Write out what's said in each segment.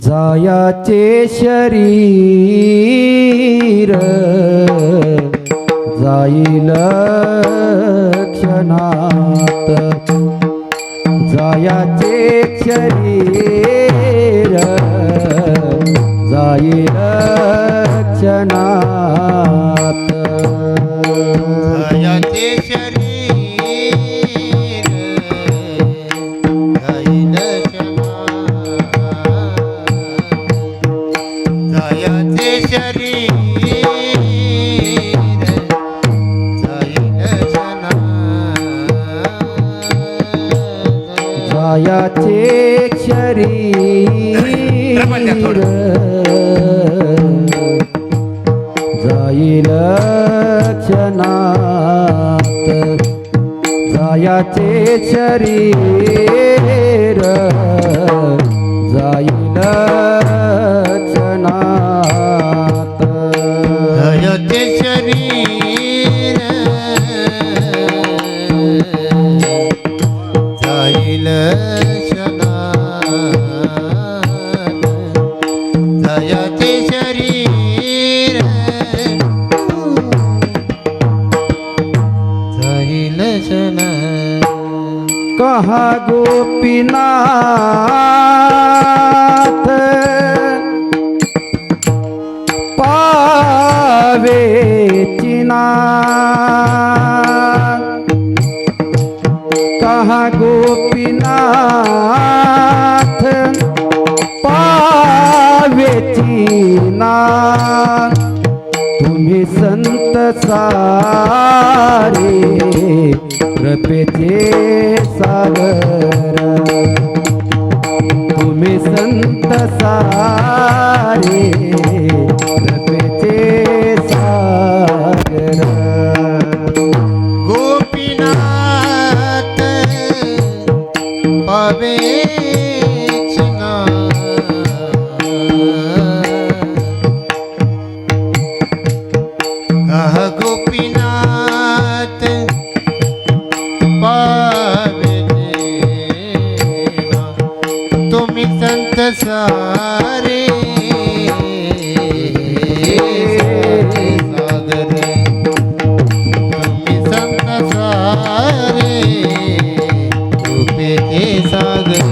जायाचे शरीर जाईल क्षणात. जायाचे शरीर जाईल जायाचे शरीर जाईल क्षणात. जायाचे शरीर हयाचे शरीर. कहा गोपीनाथ पावे चिना कहा गोपीनाथ चिना तुम्ही संत सारे कृपेचे सागर। तुम्ही संत सारे कृपेचे सागर। गोपीनाथ पवेचना पावेचना तुम्ही संत सारे सागरे तुम्ही संत सारे कृपेचे सागर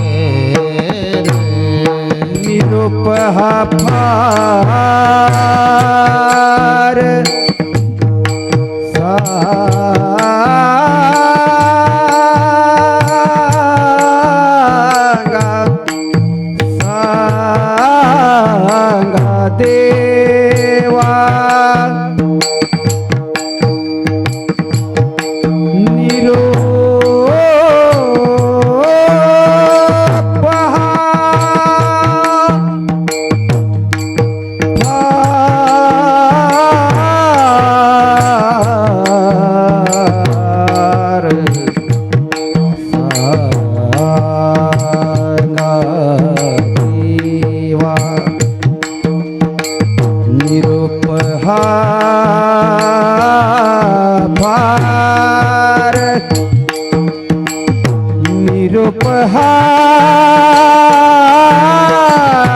निरूप हा নিরুপহার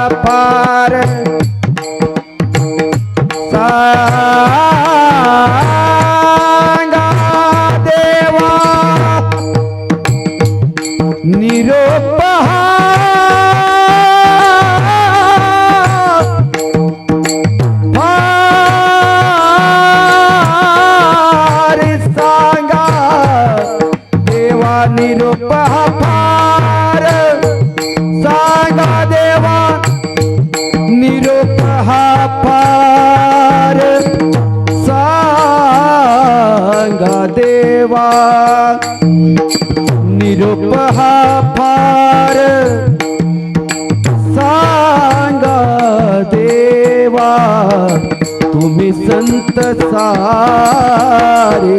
নিরুপহার निरोप फार सांगा देवा निरोप फार सांगा देवा निरोप फार सांगा देवा तुम्ही संत सारे.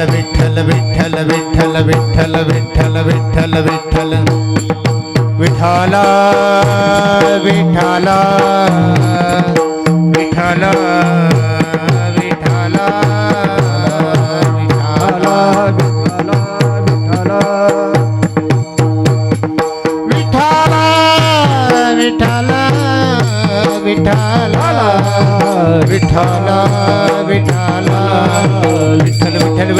विठ्ठल विठ्ठल विठ्ठल विठ्ठल विठ्ठल विठ्ठल विठ्ठल विठ्ठल विठाला विठाला विठाला विठाला विठ्ठला विठ्ठला विठाला विठाला विठाला विठाला विठाला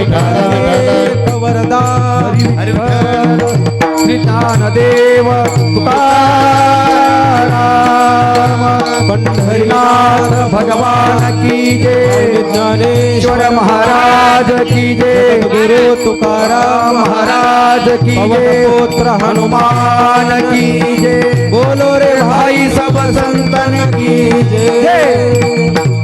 ज्ञानदेव तुकाराम भगवान की जय ज्ञानेश्वर महाराज की जय गुरु तुकाराम महाराज की जय पुत्र हनुमान की जय बोलो रे भाई सब संतन की जय